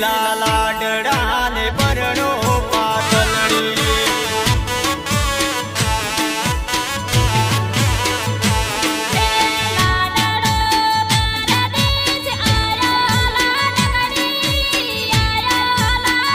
લાલા ડડાને પરણો